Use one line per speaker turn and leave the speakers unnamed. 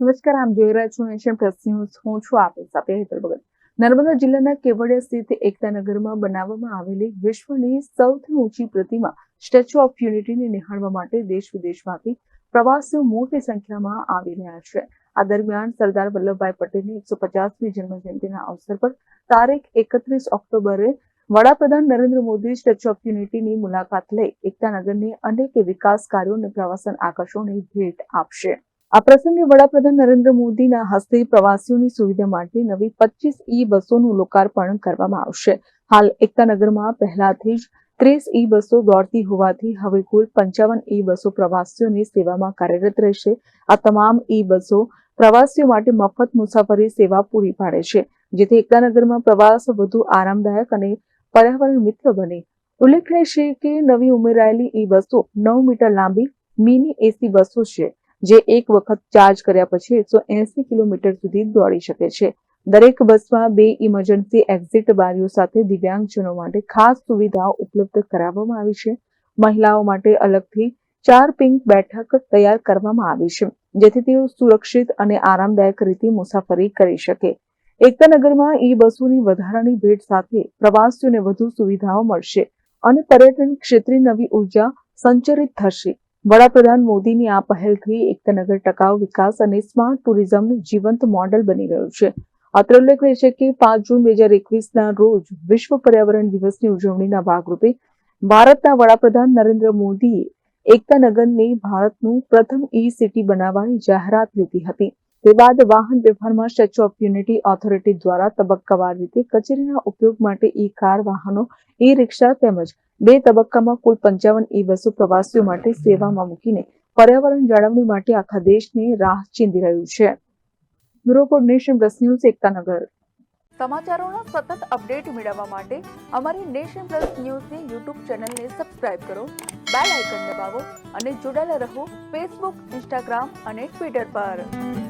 નમસ્કાર આમ જોઈ રહ્યા છું એશિયન પ્લસ ન્યૂઝ. હું છું આપની સાથે હેતલ ભગત. નર્મદા જિલ્લાના કેવડિયા સ્થિત એકતાનગરમાં બનાવવામાં આવેલી વિશ્વની સૌથી ઊંચી પ્રતિમા સ્ટેચ્યુ ઓફ યુનિટીને નિહાળવા માટે દેશ વિદેશમાંથી પ્રવાસીઓ મોટી સંખ્યામાં આવી રહ્યા છે. આ દરમિયાન સરદાર વલ્લભભાઈ પટેલની એકસો પચાસમી જન્મજયંતિના અવસર પર તારીખ એકત્રીસ ઓક્ટોબરે વડાપ્રધાન નરેન્દ્ર મોદી સ્ટેચ્યુ ઓફ યુનિટીની મુલાકાત લઈ એકતાનગરને અનેક વિકાસ કાર્યો અને પ્રવાસન આકર્ષણોની ભેટ આપશે. આ પ્રસંગે વડાપ્રધાન નરેન્દ્ર મોદીના હસ્તે પ્રવાસીઓની સુવિધા માટે નવી પચીસ ઈ બસોનું લોકાર્પણ કરવામાં આવશે. હાલ એકતાનગરમાં પહેલાથી જ ત્રીસ ઈ બસો દોડતી હોવાથી હવે કુલ પંચાવન ઈ બસો પ્રવાસીઓની સેવામાં કાર્યરત રહેશે. આ તમામ ઈ બસો પ્રવાસીઓ માટે મફત મુસાફરી સેવા પૂરી પાડે છે, જેથી એકતાનગરમાં પ્રવાસ વધુ આરામદાયક અને પર્યાવરણ મિત્ર બને. ઉલ્લેખનીય છે કે નવી ઉમેરાયેલી ઈ બસો નવ મીટર લાંબી, મિની એસી બસો છે. જે એક વખત ચાર્જ કર્યા પછી એકસો એસી કિલોમીટર સુધી દોડી શકે છે. દરેક બસમાં બે ઇમરજન્સી એક્ઝિટ બારીઓ સાથે દિવ્યાંગજનો માટે ખાસ સુવિધાઓ ઉપલબ્ધ કરાવવામાં આવી છે. મહિલાઓ માટે અલગથી ચાર પિંક બેઠક તૈયાર કરવામાં આવી છે, જેથી તેઓ સુરક્ષિત અને આરામદાયક રીતે મુસાફરી કરી શકે. એકતાનગરમાં ઈ બસોની વધારાની ભેટ સાથે પ્રવાસીઓને વધુ સુવિધાઓ મળશે અને પર્યટન ક્ષેત્રે નવી ઊર્જા સંચરિત થશે. વડાપ્રધાન મોદીની આ પહેલથી એકતાનગર ટકાઉ વિકાસ અને સ્માર્ટ ટુરિઝમનું જીવંત મોડેલ બની રહ્યું છે. અત્રે ઉલ્લેખનીય છે કે પાંચ જૂન બે હજાર એકવીસના રોજ વિશ્વ પર્યાવરણ દિવસની ઉજવણીના ભાગરૂપે ભારતના વડાપ્રધાન નરેન્દ્ર મોદીએ એકતાનગરને ભારતનું પ્રથમ ઈ સિટી બનાવવાની જાહેરાત લીધી હતી. તે બાદ વાહન વ્યવહારમાં સ્ટેચ્યુ ઓફ યુનિટી ઓથોરિટી દ્વારા તબક્કાવાર રીતે કચેરીના ઉપયોગ માટે ઈ કાર વાહનો ઈ રિક્ષા તેમજ બે તબક્કામાં કુલ પંચાવન ઈ બસો પ્રવાસીઓ માટે સેવામાં મૂકીને પર્યાવરણ જાળવણી માટે આખા દેશને રાહ ચીંધી રહ્યું છે. બ્યુરો ફોર સમાચારોનો સતત અપડેટ મેળવવા માટે અમારી નેશન પ્લસ ન્યૂઝની યુટ્યુબ ચેનલને સબસ્ક્રાઇબ કરો, બેલ આઇકન દબાવો અને જોડાયેલા રહો ફેસબુક, ઇન્સ્ટાગ્રામ અને ટ્વિટર પર.